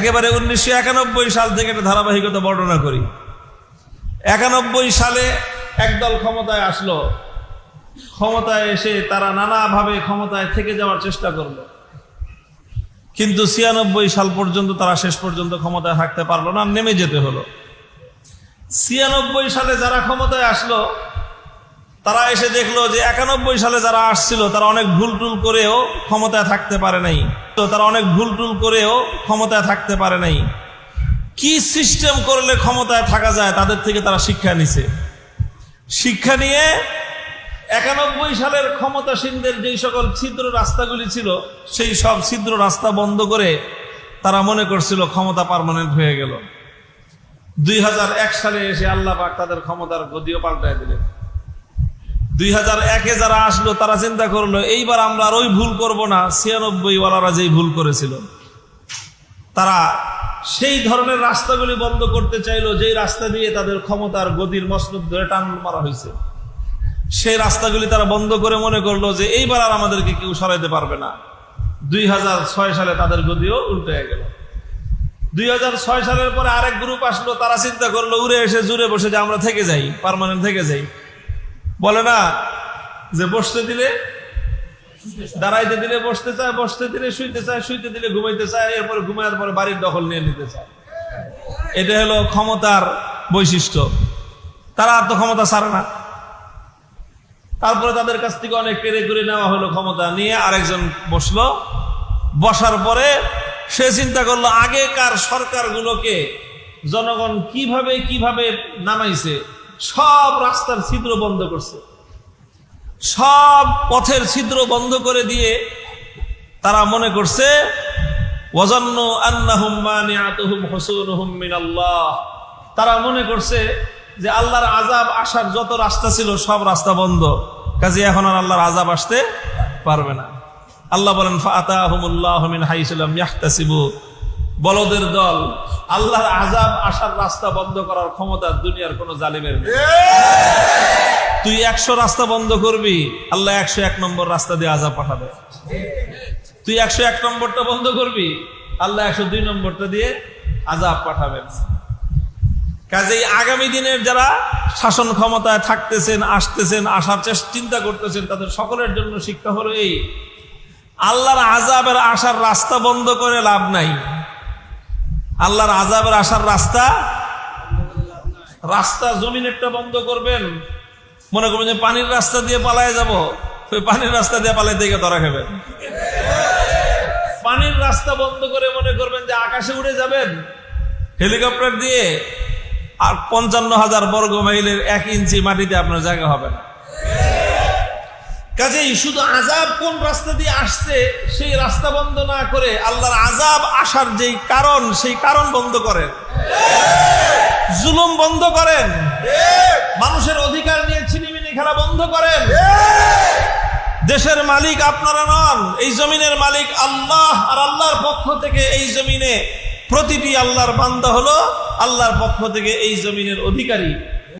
একেবারে উনিশশো একানব্বই সাল থেকে একটা ধারাবাহিকতা বর্ণনা করি। একানব্বই সালে একদল ক্ষমতায় আসলো। ক্ষমতায় এসে তারা নানাভাবে ক্ষমতায় থেকে যাওয়ার চেষ্টা করল। কিন্তু ছিয়ানব্বই সাল পর্যন্ত তারা শেষ পর্যন্ত ক্ষমতায় থাকতে পারল না, নেমে যেতে হলো। ছিয়ানব্বই সালে যারা ক্ষমতায় আসলো তারা এসে দেখল যে একানব্বই সালে যারা আসছিল, তারা অনেক ভুল টুল করেও ক্ষমতায় থাকতে পারে নাই। তো তারা অনেক ভুল টুল করেও ক্ষমতায় থাকতে পারে নাই। কি সিস্টেম করলে ক্ষমতায় থাকা যায়, তাদের থেকে তারা শিক্ষা নিছে। শিক্ষা নিয়ে একানব্বই সালের ক্ষমতাসীনদের যেই সকল ছিদ্র রাস্তাগুলি ছিল, সেই সব ছিদ্র রাস্তা বন্ধ করে তারা মনে করছিল ক্ষমতা পার্মানেন্ট হয়ে গেল। দুই হাজার এক সালে এসে আল্লাহ পাক তাদের ক্ষমতার গদিও পাল্টায় দিলেন। দুই হাজার একে যারা আসলো, তারা চিন্তা করল, এইবার আমরা আর ওই ভুল করব না ছিয়ানব্বই ওয়ালারা যেই ভুল করেছিল। তারা সেই ধরনের রাস্তাগুলি বন্ধ করতে চাইলো, যেই রাস্তা দিয়ে তাদের ক্ষমতার গদির মসনদ ধরে টান মারা হয়েছে। সেই রাস্তাগুলি তারা বন্ধ করে মনে করল যে, এইবার আর আমাদেরকে কেউ সরাইতে পারবে না। দুই হাজার ছয় সালে তাদের গদিও উল্টে গেল। দুই হাজার ছয় সালের পরে আরেক গ্রুপ আসলো, তারা চিন্তা করল, উড়ে এসে জুড়ে বসে যে আমরা থেকে যাই পার্মানেন্ট থেকে যাই। বলে না, যে বসতে দিলে, দাঁড়াইতে দিলে বসতে চায়, বসতে দিলে শুইতে চায়, শুইতে দিলে ঘুমাইতে চায়, এরপরে ঘুমানোর পরে বাড়ির দখল নিয়ে নিতে চায়। এটা হলো ক্ষমতার বৈশিষ্ট্য। তারা আর তো ক্ষমতা ছাড়ে না। তারপরে তাদের কাছ থেকে অনেক কেড়ে করে নেওয়া হলো ক্ষমতা নিয়ে, আরেকজন বসল। বসার পরে সে চিন্তা করল, আগেকার সরকারগুলোকে জনগণ কীভাবে কীভাবে নামাইছে? সব রাস্তার ছিদ্র বন্ধ করছে। সব পথের ছিদ্র বন্ধ করে দিয়ে তারা মনে করছে তারা মনে করছে যে আল্লাহর আজাব আসার যত রাস্তা ছিল, সব রাস্তা বন্ধ। কাজে এখন আর আল্লাহর আজাব আসতে পারবে না। আল্লাহ বলেন ফাতাহুমুল্লাহ মিন হাইসুলাম ইয়াহতাসিবু। বলদের দল। আল্লাহর আজাব আসার রাস্তা বন্ধ করার ক্ষমতা দুনিয়ার কোন জালিমের নেই। তুই একশো রাস্তা বন্ধ করবি আল্লাহ একশো এক নম্বর রাস্তা দিয়ে আজাব পাঠাবে। তুই একশো এক নম্বরটা বন্ধ করবি আল্লাহ একশো দুই নম্বরটা দিয়ে আজাব পাঠাবেন। কাজেই আগামী দিনের যারা শাসন ক্ষমতায় থাকতেছেন আসতেছেন আসার চেষ্টা চিন্তা করতেছেন তাদের সকলের জন্য শিক্ষা হলো এই আল্লাহর আজাবের আসার রাস্তা বন্ধ করে লাভ নাই। আল্লাহর আজাবের আসার রাস্তা? রাস্তা জমিন একটা বন্ধ করবেন। মনে করবেন যে পানির রাস্তা দিয়ে পালায় যাব। ওই পানির রাস্তা দিয়ে পালাই থেকে ধরা খাবেন। পানির রাস্তা বন্ধ করে মনে করবেন যে আকাশে উড়ে যাবেন। হেলিকপ্টার দিয়ে আর পঞ্চান্ন হাজার বর্গ মাইলের এক ইঞ্চি মাটিতে আপনার জায়গা হবে না। কাজেই শুধু আজাব কোন রাস্তা দিয়ে আসছে, সেই রাস্তা বন্ধ না করে আল্লাহর আজাব আসার যেই কারণ, সেই কারণ বন্ধ করেন। জুলুম বন্ধ করেন। মানুষের অধিকার নিয়ে ছিনিমিনি খেলা বন্ধ করেন। দেশের মালিক আপনারা নন, এই জমিনের মালিক আল্লাহ, আর আল্লাহর পক্ষ থেকে এই জমিনে প্রতিটি আল্লাহর বান্দা হলো আল্লাহর পক্ষ থেকে এই জমিনের অধিকারী।